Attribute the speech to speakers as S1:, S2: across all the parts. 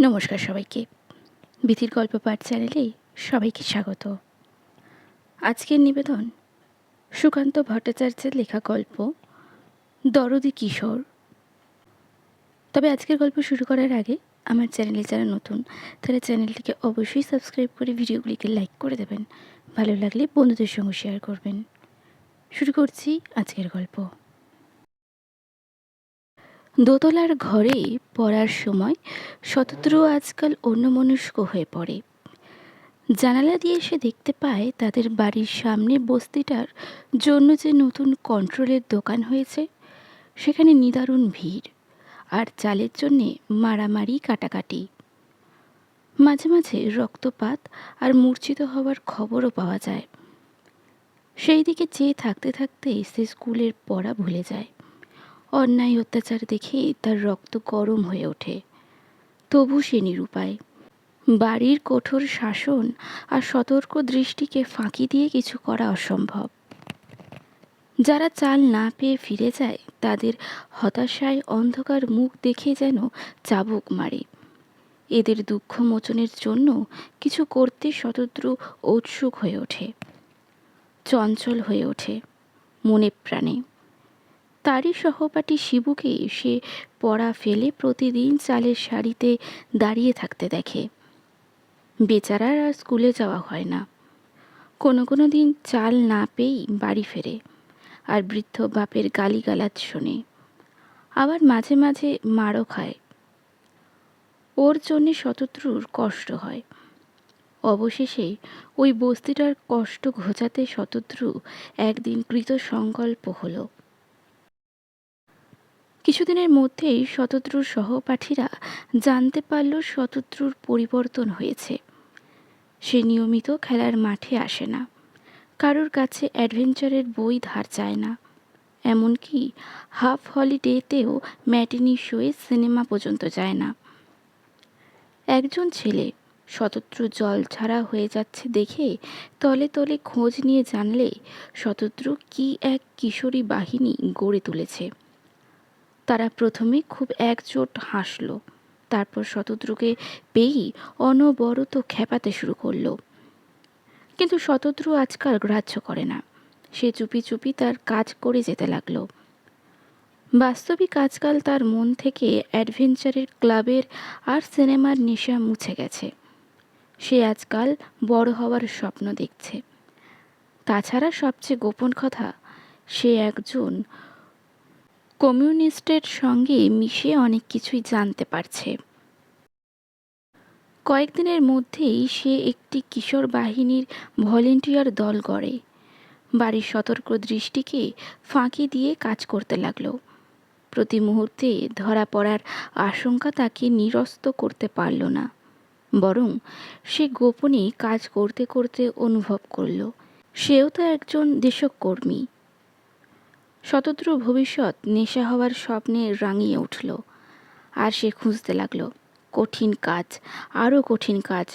S1: নমস্কার সবাইকে। বিধির গল্প পাঠ চ্যানেলে সবাইকে স্বাগত। আজকের নিবেদন সুকান্ত ভট্টাচার্যের লেখা গল্প, দরদি কিশোর। তবে আজকের গল্প শুরু করার আগে আমার চ্যানেলে যারা নতুন, তারা চ্যানেলটিকে অবশ্যই সাবস্ক্রাইব করে ভিডিওগুলিকে লাইক করে দেবেন। ভালো লাগলে বন্ধুদের সঙ্গে শেয়ার করবেন। শুরু করছি আজকের গল্প। দোতলার ঘরে পড়ার সময় শতদ্রু আজকাল অন্যমনস্ক হয়ে পড়ে। জানালা দিয়ে সে দেখতে পায় তাদের বাড়ির সামনে বস্তিটার জন্য যে নতুন কন্ট্রোলের দোকান হয়েছে, সেখানে নিদারুণ ভিড় আর চালের জন্যে মারামারি কাটাকাটি। মাঝে মাঝে রক্তপাত আর মূর্ছিত হওয়ার খবরও পাওয়া যায়। সেই দিকে চেয়ে থাকতে থাকতে সে স্কুলের পড়া ভুলে যায়। অন্যায় অত্যাচার দেখে তার রক্ত গরম হয়ে ওঠে। তবু সে নিরুপায়। বাড়ির কঠোর শাসন আর সতর্ক দৃষ্টিকে ফাঁকি দিয়ে কিছু করা অসম্ভব। যারা চাল না পেয়ে ফিরে যায়, তাদের হতাশায় অন্ধকার মুখ দেখে যেন চাবুক মারে। এদের দুঃখ মোচনের জন্য কিছু করতে শতদ্রু উৎসুক হয়ে ওঠে। চঞ্চল হয়ে ওঠে মনে প্রাণে। তারই সহপাঠী শিবুকে সে পড়া ফেলে প্রতিদিন চালের শাড়িতে দাঁড়িয়ে থাকতে দেখে। বেচারার আর স্কুলে যাওয়া হয় না। কোনো কোনো দিন চাল না পেয়েই বাড়ি ফেরে আর বৃদ্ধ বাপের গালিগালাজ শোনে। আবার মাঝে মাঝে মারও খায়। ওর জন্যে শতত্রুর কষ্ট হয়। অবশেষে ওই বস্তিটার কষ্ট ঘোচাতে শতদ্রু একদিন কৃত সংকল্প হলো। কিছুদিনের মধ্যেই শতদ্রুর সহপাঠীরা জানতে পারল শতদ্রুর পরিবর্তন হয়েছে। সে নিয়মিত খেলার মাঠে আসে না। কারোর কাছে অ্যাডভেঞ্চারের বই ধার চায় না। এমনকি হাফ হলিডেতেও ম্যাটিনি শোয়ে সিনেমা পর্যন্ত যায় না। একজন ছেলে শতদ্রু জল ছাড়া হয়ে যাচ্ছে দেখে তলে তলে খোঁজ নিয়ে জানলে শতদ্রু কি এক কিশোরী বাহিনী গড়ে তুলেছে। তারা প্রথমে খুব একজোট হাসল, তারপর শতদ্রুকে পেয়েই অনবরত খেপাতে শুরু করল। কিন্তু শতদ্রু আজকাল গ্রাহ্য করে না। সে চুপি চুপি তার কাজ করে যেতে লাগল। বাস্তবিক আজকাল তার মন থেকে অ্যাডভেঞ্চারের ক্লাবের আর সিনেমার নেশা মুছে গেছে। সে আজকাল বড় হওয়ার স্বপ্ন দেখছে। তাছাড়া সবচেয়ে গোপন কথা, সে একজন কমিউনিস্টের সঙ্গে মিশে অনেক কিছুই জানতে পারছে। কয়েকদিনের মধ্যেই সে একটি কিশোর বাহিনীর ভলেন্টিয়ার দল গড়ে। বাড়ির সতর্ক দৃষ্টিকে ফাঁকি দিয়ে কাজ করতে লাগল। প্রতি মুহূর্তে ধরা পড়ার আশঙ্কা তাকে নিরস্ত করতে পারল না, বরং সে গোপনে কাজ করতে করতে অনুভব করল। সেও তো একজন দেশকর্মী। শতদ্র ভবিষ্যৎ নেশা হওয়ার স্বপ্নে রাঙিয়ে উঠল। আর সে খুঁজতে লাগল, কঠিন কাজ, আরও কঠিন কাজ।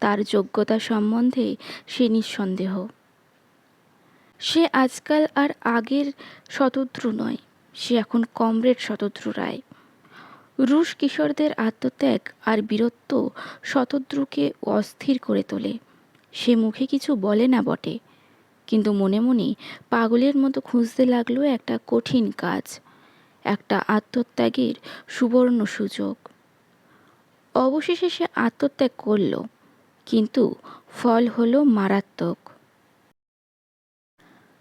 S1: তার যোগ্যতা সম্বন্ধে সে নিঃসন্দেহ। সে আজকাল আর আগের শতদ্রু নয়, সে এখন কমরেড শতদ্রু রায়। রুশ কিশোরদের আত্মত্যাগ আর বীরত্ব শতদ্রুকে অস্থির করে তোলে। সে মুখে কিছু বলে না বটে কিন্তু মনে মনে পাগলের মতো খুঁজতে লাগল একটা কঠিন কাজ, একটা আত্মত্যাগের সুবর্ণ সুযোগ। অবশেষে সে আত্মত্যাগ করল, কিন্তু ফল হলো মারাত্মক।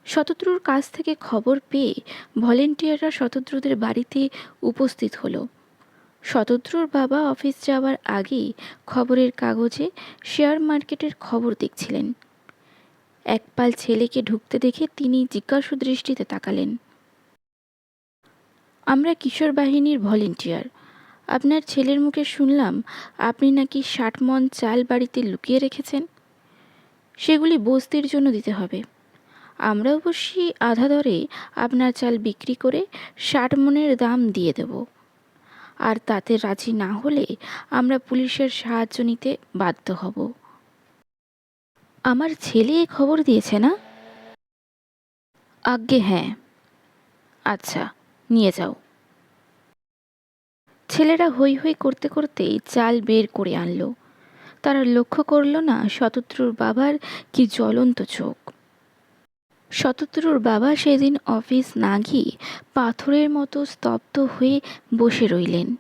S1: শতদ্রুর কাছ থেকে খবর পেয়ে ভলেন্টিয়াররা শতদ্রুদের বাড়িতে উপস্থিত হলো। শতদ্রুর বাবা অফিস যাওয়ার আগেই খবরের কাগজে শেয়ার মার্কেটের খবর দেখছিলেন। একপাল ছেলেকে ঢুকতে দেখে তিনি জিজ্ঞাসু দৃষ্টিতে তাকালেন। আমরা কিশোর বাহিনীর ভলেন্টিয়ার। আপনার ছেলের মুখে শুনলাম, আপনি নাকি ষাট মন চাল বাড়িতে লুকিয়ে রেখেছেন। সেগুলি বস্তির জন্য দিতে হবে। আমরা অবশ্যই আধা দরে আপনার চাল বিক্রি করে ষাট মনের দাম দিয়ে দেব। আর তাতে রাজি না হলে আমরা পুলিশের সাহায্য নিতে বাধ্য হব। আমার ছেলে এ খবর দিয়েছে না? আজ্ঞে হ্যাঁ। আচ্ছা নিয়ে যাও। ছেলেরা হৈ হৈ করতে করতেই চাল বের করে আনলো। তারা লক্ষ্য করল না শতত্রুর বাবার কি জ্বলন্ত চোখ। শতত্রুর বাবা সেদিন অফিস না গিয়ে পাথরের মতো স্তব্ধ হয়ে বসে রইলেন।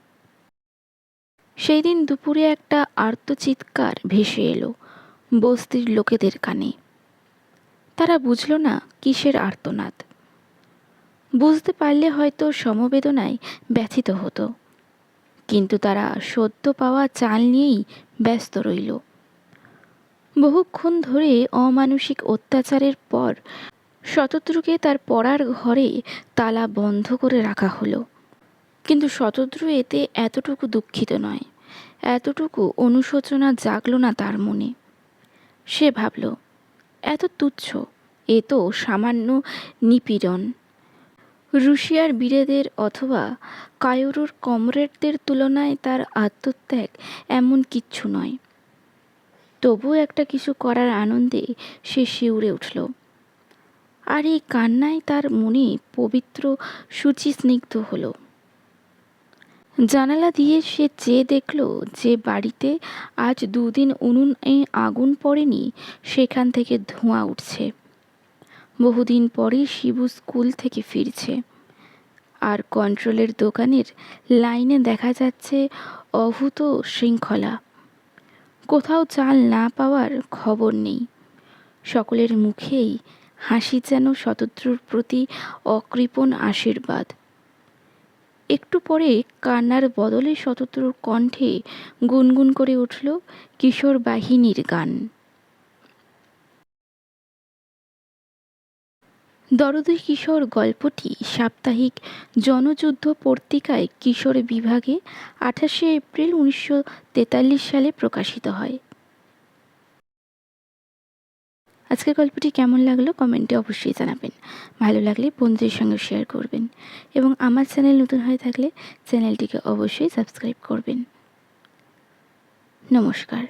S1: সেই দিন দুপুরে একটা আর্তচিৎকার ভেসে এলো। বস্তির লোকেদের কানে। তারা বুঝল না কিসের আর্তনাদ। বুঝতে পারলে হয়তো সমবেদনায় ব্যথিত হতো। কিন্তু তারা সদ্য পাওয়া চাল নিয়েই ব্যস্ত রইল। বহুক্ষণ ধরে অমানসিক অত্যাচারের পর শতদ্রুকে তার পড়ার ঘরে তালা বন্ধ করে রাখা হলো। কিন্তু শতদ্রু এতে এতটুকু দুঃখিত নয়। এতটুকু অনুশোচনা জাগলো না তার মনে। সে ভাবল, এত তুচ্ছ, এ তো সামান্য নিপীড়ন। রুশিয়ার বীরেদের অথবা কায়রুর কমরেডদের তুলনায় তার আত্মত্যাগ এমন কিচ্ছু নয়। তবু একটা কিছু করার আনন্দে সে শিউরে উঠল। আর এই কান্নায় তার মনে পবিত্র সূচি স্নিগ্ধ হলো। জানালা দিয়ে সে চেয়ে দেখল যে বাড়িতে আজ দুদিন উনুনে আগুন পড়েনি, সেখান থেকে ধোঁয়া উঠছে। বহুদিন পরে শিবু স্কুল থেকে ফিরছে। আর কন্ট্রোলের দোকানের লাইনে দেখা যাচ্ছে অভূত শৃঙ্খলা। কোথাও চাল না পাওয়ার খবর নেই। সকলের মুখেই হাসি যেন শতদ্রুর প্রতি অকৃপণ আশীর্বাদ। একটু পরে কান্নার বদলে শতদ্রুর কণ্ঠে গুনগুন করে উঠল কিশোর বাহিনীর গান। দরদি কিশোর গল্পটি সাপ্তাহিক জনযুদ্ধ পত্রিকায় কিশোর বিভাগে আঠাশে এপ্রিল উনিশশো তেতাল্লিশ সালে প্রকাশিত হয়। আজকের গল্পটি কেমন লাগল কমেন্টে অবশ্যই জানাবেন। ভালো লাগলে বন্ধুদের সঙ্গে শেয়ার করবেন এবং আমার চ্যানেল নতুন হয়ে থাকলে চ্যানেলটিকে অবশ্যই সাবস্ক্রাইব করবেন। নমস্কার।